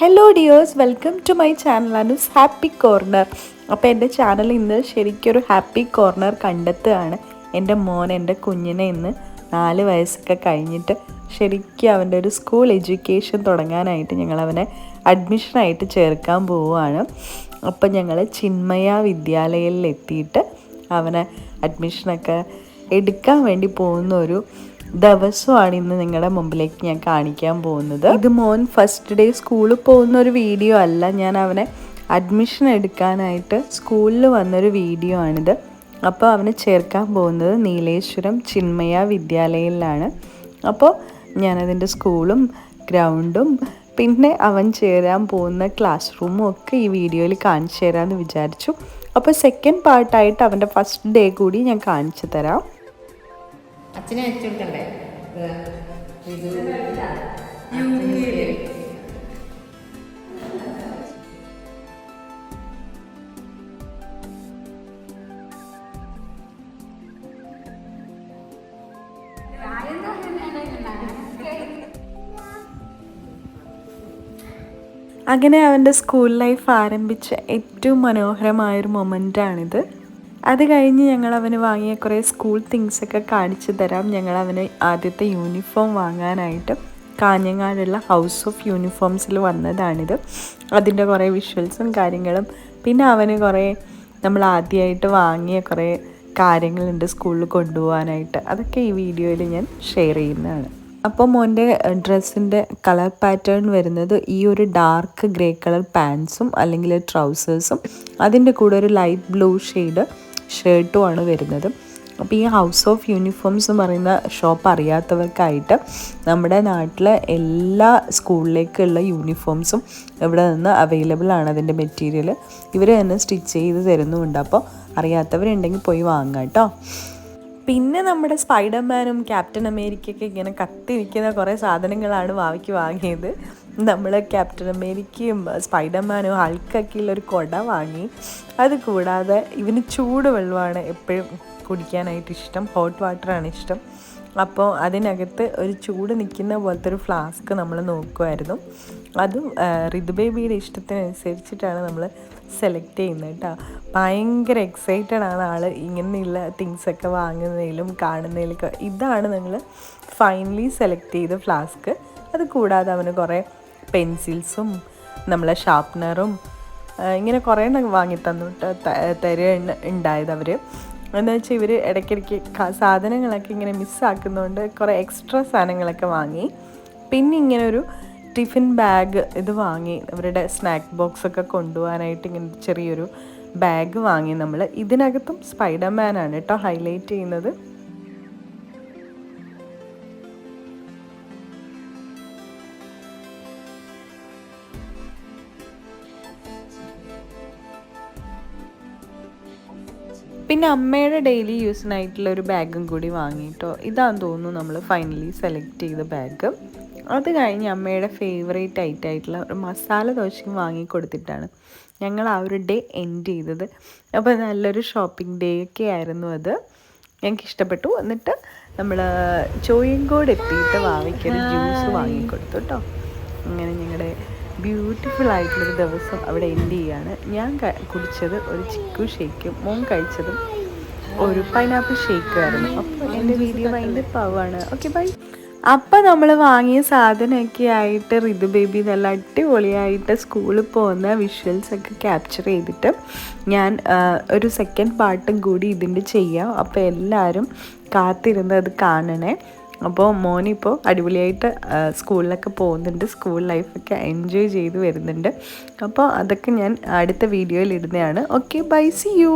Hello dears welcome to my channel Anu's happy corner അപ്പോൾ എന്റെ channel ഇന്ന് ശരിക്കൊരു ഹാപ്പി കോർണർ കണ്ടെത്തുകയാണ്. എന്റെ മോൻ എന്റെ കുഞ്ഞിനെ ഇന്ന് നാല് വയസ്സൊക്കെ കഴിഞ്ഞിട്ട് ശരിക്കും അവന്റെ ഒരു സ്കൂൾ എഡ്യൂക്കേഷൻ തുടങ്ങാനായിട്ട് ഞങ്ങൾ അവനെ അഡ്മിഷനായിട്ട് ചേർക്കാൻ പോവുകയാണ്. അപ്പം ഞങ്ങൾ ചിന്മയ വിദ്യാലയത്തിൽ എത്തിയിട്ട് അവനെ അഡ്മിഷനൊക്കെ എടുക്കാൻ വേണ്ടി പോകുന്ന ഒരു ദിവസമാണ് ഇന്ന് നിങ്ങളുടെ മുമ്പിലേക്ക് ഞാൻ കാണിക്കാൻ പോകുന്നത്. ഇത് മോൻ ഫസ്റ്റ് ഡേ സ്കൂളിൽ പോകുന്ന ഒരു വീഡിയോ അല്ല. ഞാൻ അവനെ അഡ്മിഷൻ എടുക്കാനായിട്ട് സ്കൂളിൽ വന്നൊരു വീഡിയോ ആണിത്. അപ്പോൾ അവനെ ചേർക്കാൻ പോകുന്നത് നീലേശ്വരം ചിന്മയ വിദ്യാലയയിലാണ്. അപ്പോൾ ഞാനതിന്റെ സ്കൂളും ഗ്രൗണ്ടും പിന്നെ അവൻ ചേരാൻ പോകുന്ന ക്ലാസ് റൂമും ഒക്കെ ഈ വീഡിയോയിൽ കാണിച്ചു തരാമെന്ന് വിചാരിച്ചു. അപ്പോൾ സെക്കൻഡ് പാർട്ടായിട്ട് അവന്റെ ഫസ്റ്റ് ഡേ കൂടി ഞാൻ കാണിച്ചു തരാം. അച്ഛനെ അയച്ചു കൊടുക്കണ്ടേ? ഇത് അങ്ങനെ അവന്റെ സ്കൂൾ ലൈഫ് ആരംഭിച്ച ഏറ്റവും മനോഹരമായൊരു മൊമെന്റാണിത്. അത് കഴിഞ്ഞ് ഞങ്ങൾ അവന് വാങ്ങിയ കുറേ സ്കൂൾ തിങ്സൊക്കെ കാണിച്ചു തരാം. ഞങ്ങൾ അവന് ആദ്യത്തെ യൂണിഫോം വാങ്ങാനായിട്ട് കാഞ്ഞങ്ങാടുള്ള ഹൗസ് ഓഫ് യൂണിഫോംസിൽ വന്നതാണിത്. അതിന്റെ കുറേ വിഷ്വൽസും കാര്യങ്ങളും. പിന്നെ അവന് കുറേ നമ്മൾ ആദ്യമായിട്ട് വാങ്ങിയ കുറേ കാര്യങ്ങളുണ്ട് സ്കൂളിൽ കൊണ്ടുപോകാനായിട്ട്. അതൊക്കെ ഈ വീഡിയോയിൽ ഞാൻ ഷെയർ ചെയ്യുന്നതാണ്. അപ്പോൾ മോന്റെ ഡ്രസ്സിന്റെ കളർ പാറ്റേൺ വരുന്നത് ഈ ഒരു ഡാർക്ക് ഗ്രേ കളർ പാൻസും അല്ലെങ്കിൽ ട്രൗസേഴ്സും അതിന്റെ കൂടെ ഒരു ലൈറ്റ് ബ്ലൂ ഷെയ്ഡ് ഷർട്ടും ആണ് വരുന്നത്. അപ്പോൾ ഈ ഹൗസ് ഓഫ് യൂണിഫോംസ് എന്ന് പറയുന്ന ഷോപ്പ് അറിയാത്തവർക്കായിട്ട് നമ്മുടെ നാട്ടിലെ എല്ലാ സ്കൂളിലേക്കുള്ള യൂണിഫോംസും ഇവിടെ നിന്ന് അവൈലബിൾ ആണ് അതിന്റെ മെറ്റീരിയൽ ഇവർ തന്നെ സ്റ്റിച്ച് ചെയ്ത് തരുന്നുമുണ്ട് അപ്പോൾ അറിയാത്തവരുണ്ടെങ്കിൽ പോയി വാങ്ങാം കേട്ടോ. പിന്നെ നമ്മുടെ സ്പൈഡർമാനും ക്യാപ്റ്റൻ അമേരിക്കയൊക്കെ ഇങ്ങനെ കത്തിരിക്കുന്ന കുറേ സാധനങ്ങളാണ് വാവിക്ക് വാങ്ങിയത്. നമ്മൾ ക്യാപ്റ്റൻ അമേരിക്കയും സ്പൈഡർമാനും ഹൾക്കൊക്കെ ഉള്ളൊരു കുട വാങ്ങി. അത് കൂടാതെ ഇവന് ചൂട് വെള്ളമാണ് എപ്പോഴും കുടിക്കാനായിട്ട് ഇഷ്ടം. ഹോട്ട് വാട്ടറാണ് ഇഷ്ടം. അപ്പോൾ അതിനകത്ത് ഒരു ചൂട് നിൽക്കുന്ന പോലത്തെ ഒരു ഫ്ലാസ്ക് നമ്മൾ നോക്കുമായിരുന്നു അതും റിതു ബേബിയുടെ ഇഷ്ടത്തിനനുസരിച്ചിട്ടാണ് നമ്മൾ സെലക്ട് ചെയ്യുന്നത് കേട്ടോ. ഭയങ്കര എക്സൈറ്റഡ് ആണ് ആൾ ഇങ്ങനെയുള്ള തിങ്സൊക്കെ വാങ്ങുന്നതിലും കാണുന്നതിലൊക്കെ. ഇതാണ് ഞങ്ങൾ ഫൈനലി സെലക്ട് ചെയ്ത ഫ്ലാസ്ക് അത് കൂടാതെ അവന് കുറേ പെൻസിൽസും നമ്മളെ ഷാർപ്നറും ഇങ്ങനെ കുറേ വാങ്ങി വാങ്ങിത്തന്നു തരുക ഉണ്ടായത് അവർ എന്ന് വെച്ചാൽ ഇവർ ഇടയ്ക്കിടയ്ക്ക് സാധനങ്ങളൊക്കെ ഇങ്ങനെ മിസ്സാക്കുന്നതുകൊണ്ട് കുറേ എക്സ്ട്രാ സാധനങ്ങളൊക്കെ വാങ്ങി. പിന്നെ ഇങ്ങനെ ഒരു ടിഫിൻ ബാഗ് ഇത് വാങ്ങി അവരുടെ സ്നാക്ക് ബോക്സ് ഒക്കെ കൊണ്ടുപോകാനായിട്ട് ഇങ്ങനെ ചെറിയൊരു ബാഗ് വാങ്ങി നമ്മൾ ഇതിനകത്തും സ്പൈഡർമാനാണ് കേട്ടോ ഹൈലൈറ്റ് ചെയ്യുന്നത്. പിന്നെ അമ്മയുടെ ഡെയിലി യൂസിനായിട്ടുള്ള ഒരു ബാഗും കൂടി വാങ്ങിയിട്ടോ ഇതാന്ന് തോന്നുന്നു നമ്മൾ ഫൈനലി സെലക്ട് ചെയ്ത ബാഗ് അത് കഴിഞ്ഞ് അമ്മയുടെ ഫേവറേറ്റ് ഐറ്റം ആയിട്ടുള്ള ഒരു മസാല ദോശയും വാങ്ങിക്കൊടുത്തിട്ടാണ് ഞങ്ങൾ ആ ഒരു ഡേ എൻഡ് ചെയ്തത്. അപ്പോൾ നല്ലൊരു ഷോപ്പിംഗ് ഡേ ഒക്കെ ആയിരുന്നു അത്. ഞങ്ങൾക്ക് ഇഷ്ടപ്പെട്ടു. എന്നിട്ട് നമ്മൾ ചോയങ്കോട് എത്തിയിട്ട് വാവയ്ക്കൊരു ജ്യൂസ് വാങ്ങിക്കൊടുത്തു കേട്ടോ അങ്ങനെ ഞങ്ങളുടെ ബ്യൂട്ടിഫുൾ ആയിട്ടുള്ളൊരു ദിവസം അവിടെ എൻഡ് ചെയ്യാണ്. ഞാൻ കുടിച്ചത് ഒരു ചിക്കു ഷേക്കും മോൻ കഴിച്ചതും ഒരു പൈനാപ്പിൾ ഷേക്കും ആയിരുന്നു. അപ്പോൾ എന്റെ വീഡിയോ ഭയങ്കര പാവാണ്. ഓക്കെ ബൈ അപ്പം നമ്മൾ വാങ്ങിയ സാധനമൊക്കെ ആയിട്ട് റിതു ബേബി നല്ല അടിപൊളിയായിട്ട് സ്കൂളിൽ പോകുന്ന വിഷ്വൽസ് ഒക്കെ ക്യാപ്ചർ ചെയ്തിട്ട് ഞാൻ ഒരു സെക്കൻഡ് പാർട്ടും കൂടി ഇതിന്റെ ചെയ്യാം. അപ്പോൾ എല്ലാവരും കാത്തിരുന്ന് അത് കാണണേ. അപ്പോൾ മോനിപ്പോൾ അടിപൊളിയായിട്ട് സ്കൂളിലൊക്കെ പോകുന്നുണ്ട്. സ്കൂൾ ലൈഫൊക്കെ എൻജോയ് ചെയ്ത് വരുന്നുണ്ട്. അപ്പോൾ അതൊക്കെ ഞാൻ അടുത്ത വീഡിയോയിൽ ഇടുന്നതാണ്. Okay bye see you.